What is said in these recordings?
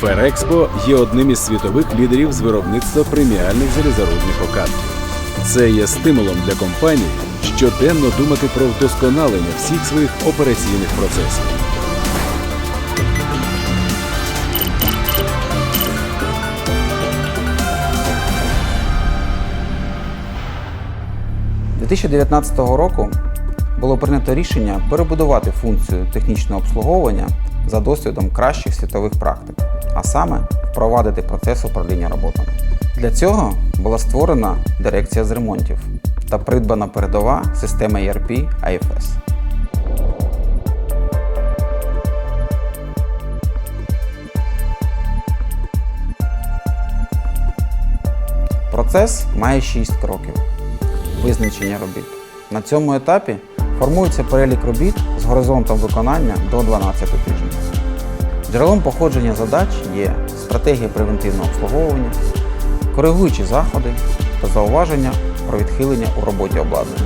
Ферекспо є одним із світових лідерів з виробництва преміальних залізорудних окатків. Це є стимулом для компаній щоденно думати про вдосконалення всіх своїх операційних процесів. З 2019 року було прийнято рішення перебудувати функцію технічного обслуговування за досвідом кращих світових практик, а саме впровадити процес управління роботами. Для цього була створена дирекція з ремонтів та придбана передова система ERP IFS. Процес має 6 кроків визначення робіт. На цьому етапі формується перелік робіт з горизонтом виконання до 12 тижнів. Джерелом походження задач є стратегія превентивного обслуговування, коригуючі заходи та зауваження про відхилення у роботі обладнання.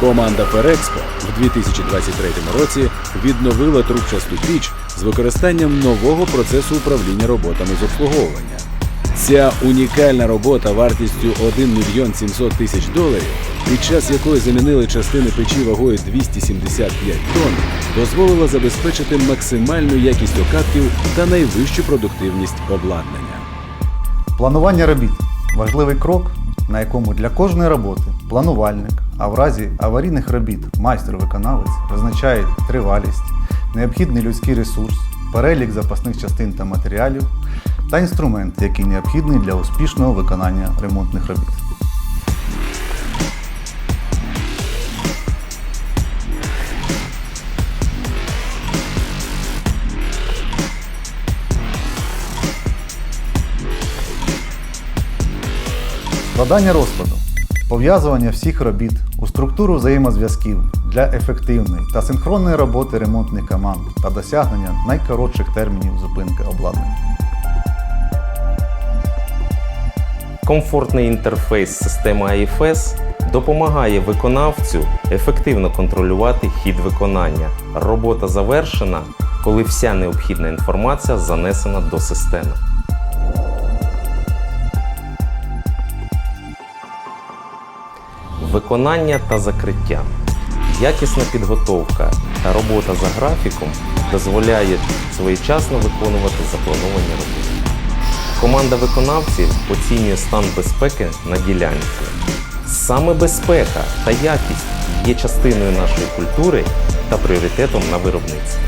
Команда Ферекспо в 2023 році відновила трубчасту піч з використанням нового процесу управління роботами з обслуговування. Ця унікальна робота вартістю 1 мільйон 700 тисяч доларів, під час якої замінили частини печі вагою 275 тонн, дозволила забезпечити максимальну якість окатків та найвищу продуктивність обладнання. Планування робіт важливий крок, на якому для кожної роботи планувальник, а в разі аварійних робіт майстер-виконавець визначає тривалість, необхідний людський ресурс, перелік запасних частин та матеріалів та інструмент, який необхідний для успішного виконання ремонтних робіт. Складання розкладу, пов'язування всіх робіт у структуру взаємозв'язків для ефективної та синхронної роботи ремонтних команд та досягнення найкоротших термінів зупинки обладнання. Комфортний інтерфейс системи AFS допомагає виконавцю ефективно контролювати хід виконання. Робота завершена, коли вся необхідна інформація занесена до системи. Виконання та закриття. Якісна підготовка та робота за графіком дозволяє своєчасно виконувати заплановані роботи. Команда виконавців оцінює стан безпеки на ділянці. Саме безпека та якість є частиною нашої культури та пріоритетом на виробництві.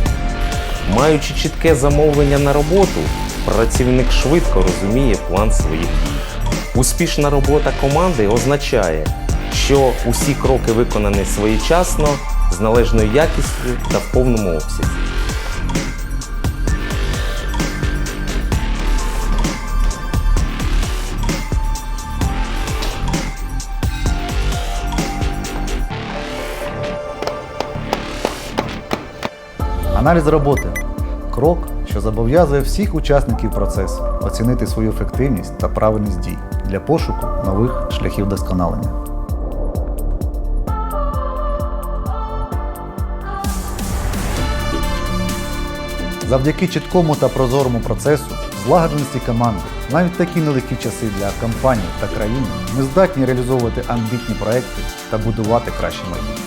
Маючи чітке замовлення на роботу, працівник швидко розуміє план своїх дій. Успішна робота команди означає, що усі кроки виконані своєчасно, з належною якістю та в повному обсязі. Аналіз роботи крок, що зобов'язує всіх учасників процесу оцінити свою ефективність та правильність дій для пошуку нових шляхів досконалення. Завдяки чіткому та прозорому процесу, злагодженості команди, навіть такі нелегкі часи для компаній та країни, ми здатні реалізовувати амбітні проекти та будувати кращі майбутнє.